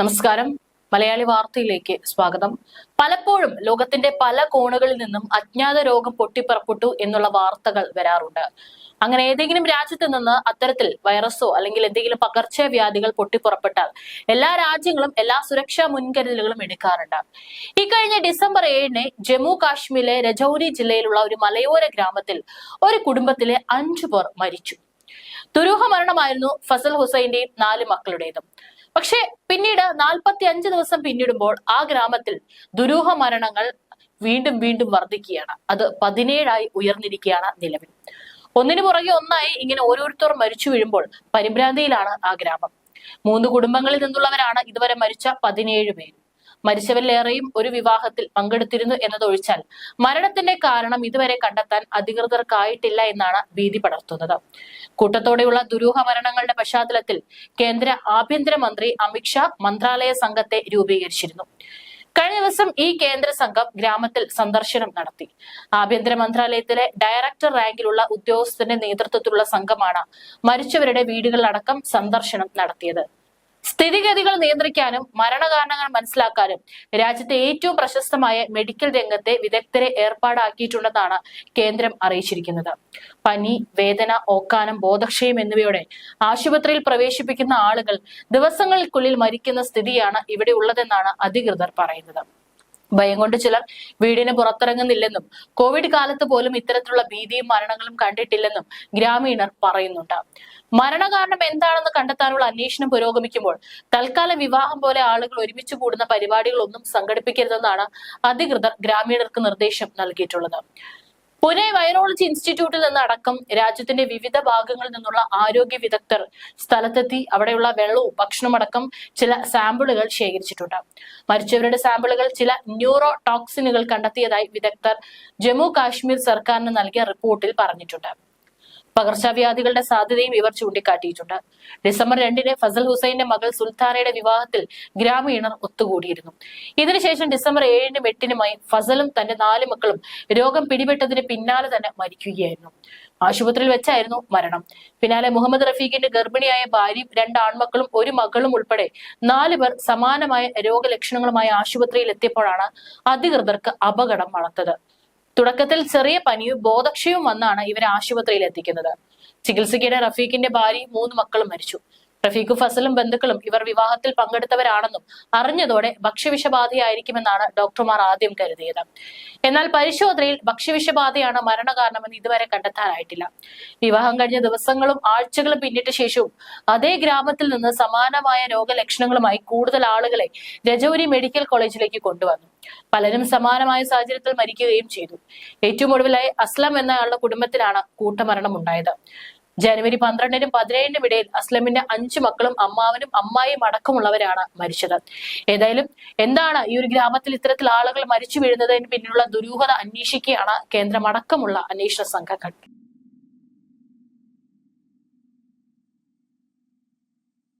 നമസ്കാരം. മലയാളി വാർത്തയിലേക്ക് സ്വാഗതം. പലപ്പോഴും ലോകത്തിന്റെ പല കോണുകളിൽ നിന്നും അജ്ഞാത രോഗം പൊട്ടിപ്പുറപ്പെട്ടു എന്നുള്ള വാർത്തകൾ വരാറുണ്ട്. അങ്ങനെ ഏതെങ്കിലും രാജ്യത്ത് നിന്ന് അത്തരത്തിൽ വൈറസോ അല്ലെങ്കിൽ എന്തെങ്കിലും പകർച്ചവ്യാധികൾ പൊട്ടിപ്പുറപ്പെട്ടാൽ എല്ലാ രാജ്യങ്ങളും എല്ലാ സുരക്ഷാ മുൻകരുതലുകളും എടുക്കാറുണ്ട്. ഇക്കഴിഞ്ഞ കഴിഞ്ഞ ഡിസംബർ ഏഴിന് ജമ്മു കാശ്മീരിലെ രജൌരി ജില്ലയിലുള്ള ഒരു മലയോര ഗ്രാമത്തിൽ ഒരു കുടുംബത്തിലെ അഞ്ചു പേർ മരിച്ചു. ദുരൂഹ മരണമായിരുന്നു ഫസൽ ഹുസൈന്റെയും നാല് മക്കളുടേതും. പക്ഷേ പിന്നീട് നാൽപ്പത്തി അഞ്ച് ദിവസം പിന്നിടുമ്പോൾ ആ ഗ്രാമത്തിൽ ദുരൂഹ മരണങ്ങൾ വീണ്ടും വീണ്ടും വർദ്ധിക്കുകയാണ് അത് പതിനേഴായി ഉയർന്നിരിക്കുകയാണ് നിലവിൽ. ഒന്നിനു പുറകെ ഒന്നായി ഇങ്ങനെ ഓരോരുത്തർ മരിച്ചു വീഴുമ്പോൾ പരിഭ്രാന്തിയിലാണ് ആ ഗ്രാമം. മൂന്ന് കുടുംബങ്ങളിൽ നിന്നുള്ളവരാണ് ഇതുവരെ മരിച്ച പതിനേഴ് പേര്. മരിച്ചവരിലേറെയും ഒരു വിവാഹത്തിൽ പങ്കെടുത്തിരുന്നു എന്നതൊഴിച്ചാൽ മരണത്തിന്റെ കാരണം ഇതുവരെ കണ്ടെത്താൻ അധികൃതർക്കായിട്ടില്ല എന്നാണ് ഭീതി പടർത്തുന്നത്. കൂട്ടത്തോടെയുള്ള ദുരൂഹ മരണങ്ങളുടെ പശ്ചാത്തലത്തിൽ കേന്ദ്ര ആഭ്യന്തരമന്ത്രി അമിത്ഷാ മന്ത്രാലയ സംഘത്തെ രൂപീകരിച്ചിരുന്നു. കഴിഞ്ഞ ദിവസം ഈ കേന്ദ്ര സംഘം ഗ്രാമത്തിൽ സന്ദർശനം നടത്തി. ആഭ്യന്തര മന്ത്രാലയത്തിലെ ഡയറക്ടർ റാങ്കിലുള്ള ഉദ്യോഗസ്ഥന്റെ നേതൃത്വത്തിലുള്ള സംഘമാണ് മരിച്ചവരുടെ വീടുകളിലടക്കം സന്ദർശനം നടത്തിയത്. സ്ഥിതിഗതികൾ നിയന്ത്രിക്കാനും മരണകാരണങ്ങൾ മനസ്സിലാക്കാനും രാജ്യത്തെ ഏറ്റവും പ്രശസ്തമായ മെഡിക്കൽ രംഗത്തെ വിദഗ്ധരെ ഏർപ്പാടാക്കിയിട്ടുണ്ടെന്നാണ് കേന്ദ്രം അറിയിച്ചിരിക്കുന്നത്. പനി വേദന ഓക്കാനം ബോധക്ഷയം എന്നിവയോടെ ആശുപത്രിയിൽ പ്രവേശിപ്പിക്കുന്ന ആളുകൾ ദിവസങ്ങൾക്കുള്ളിൽ മരിക്കുന്ന സ്ഥിതിയാണ് ഇവിടെ ഉള്ളതെന്നാണ് അധികൃതർ പറയുന്നത്. ഭയം കൊണ്ട് ചിലർ വീടിന് പുറത്തിറങ്ങുന്നില്ലെന്നും കോവിഡ് കാലത്ത് പോലും ഇത്തരത്തിലുള്ള ഭീതിയും മരണങ്ങളും കണ്ടിട്ടില്ലെന്നും ഗ്രാമീണർ പറയുന്നുണ്ട്. മരണകാരണം എന്താണെന്ന് കണ്ടെത്താനുള്ള അന്വേഷണം പുരോഗമിക്കുമ്പോൾ തൽക്കാല വിവാഹം പോലെ ആളുകൾ ഒരുമിച്ച് കൂടുന്ന പരിപാടികളൊന്നും സംഘടിപ്പിക്കരുതെന്നാണ് അധികൃതർ ഗ്രാമീണർക്ക് നിർദ്ദേശം നൽകിയിട്ടുള്ളത്. പുനെ വൈറോളജി ഇൻസ്റ്റിറ്റ്യൂട്ടിൽ നിന്നടക്കം രാജ്യത്തിന്റെ വിവിധ ഭാഗങ്ങളിൽ നിന്നുള്ള ആരോഗ്യ വിദഗ്ധർ സ്ഥലത്തെത്തി അവിടെയുള്ള വെള്ളവും ഭക്ഷണവും അടക്കം ചില സാമ്പിളുകൾ ശേഖരിച്ചിട്ടുണ്ട്. മരിച്ചവരുടെ സാമ്പിളുകൾ ചില ന്യൂറോ ടോക്സിനുകൾ കണ്ടെത്തിയതായി വിദഗ്ധർ ജമ്മു കാശ്മീർ സർക്കാരിന് നൽകിയ റിപ്പോർട്ടിൽ പറഞ്ഞിട്ടുണ്ട്. പകർച്ചവ്യാധികളുടെ സാധ്യതയും ഇവർ ചൂണ്ടിക്കാട്ടിയിട്ടുണ്ട്. ഡിസംബർ രണ്ടിന് ഫസൽ ഹുസൈന്റെ മകൾ സുൽത്താനയുടെ വിവാഹത്തിൽ ഗ്രാമീണർ ഒത്തുകൂടിയിരുന്നു. ഇതിനുശേഷം ഡിസംബർ ഏഴിനും എട്ടിനുമായി ഫസലും തന്റെ നാല് മക്കളും രോഗം പിടിപെട്ടതിന് പിന്നാലെ തന്നെ മരിക്കുകയായിരുന്നു. ആശുപത്രിയിൽ വെച്ചായിരുന്നു മരണം. പിന്നാലെ മുഹമ്മദ് റഫീഖിന്റെ ഗർഭിണിയായ ഭാര്യയും രണ്ട് ആൺമക്കളും ഒരു മകളും ഉൾപ്പെടെ നാല് പേർ സമാനമായ രോഗലക്ഷണങ്ങളുമായി ആശുപത്രിയിൽ എത്തിയപ്പോഴാണ് അധികൃതർക്ക് അപകടം വളർത്തത് തുടക്കത്തിൽ ചെറിയ പനിയും ബോധക്ഷയവും വന്നാണ് ഇവരെ ആശുപത്രിയിൽ എത്തിക്കുന്നത്. ചികിത്സയ്ക്കിടെ റഫീഖിന്റെ ഭാര്യയും മൂന്ന് മക്കളും മരിച്ചു. റഫീഖും ഫസലും ബന്ധുക്കളും ഇവർ വിവാഹത്തിൽ പങ്കെടുത്തവരാണെന്നും അറിഞ്ഞതോടെ ഭക്ഷ്യവിഷബാധയായിരിക്കുമെന്നാണ് ഡോക്ടർമാർ ആദ്യം കരുതിയത്. എന്നാൽ പരിശോധനയിൽ ഭക്ഷ്യവിഷബാധയാണ് മരണകാരണമെന്ന് ഇതുവരെ കണ്ടെത്താനായിട്ടില്ല. വിവാഹം കഴിഞ്ഞ ദിവസങ്ങളും ആഴ്ചകളും പിന്നിട്ട ശേഷവും അതേ ഗ്രാമത്തിൽ നിന്ന് സമാനമായ രോഗലക്ഷണങ്ങളുമായി കൂടുതൽ ആളുകളെ രജൌരി മെഡിക്കൽ കോളേജിലേക്ക് കൊണ്ടുവന്നു. പലരും സമാനമായ സാഹചര്യത്തിൽ മരിക്കുകയും ചെയ്തു. ഏറ്റവും ഒടുവിലായി അസ്ലം എന്നയാളുടെ കുടുംബത്തിലാണ് കൂട്ടമരണം ഉണ്ടായത് ജനുവരി പന്ത്രണ്ടിനും പതിനേഴിനും ഇടയിൽ അസ്ലമിന്റെ അഞ്ചു മക്കളും അമ്മാവനും അമ്മായിയും അടക്കമുള്ളവരാണ് മരിച്ചത്. ഏതായാലും എന്താണ് ഈ ഒരു ഗ്രാമത്തിൽ ഇത്തരത്തിൽ ആളുകൾ മരിച്ചു വീഴുന്നതിന് പിന്നിലുള്ള ദുരൂഹത അന്വേഷിക്കുകയാണ് കേന്ദ്രം അടക്കമുള്ള അന്വേഷണ സംഘങ്ങൾ.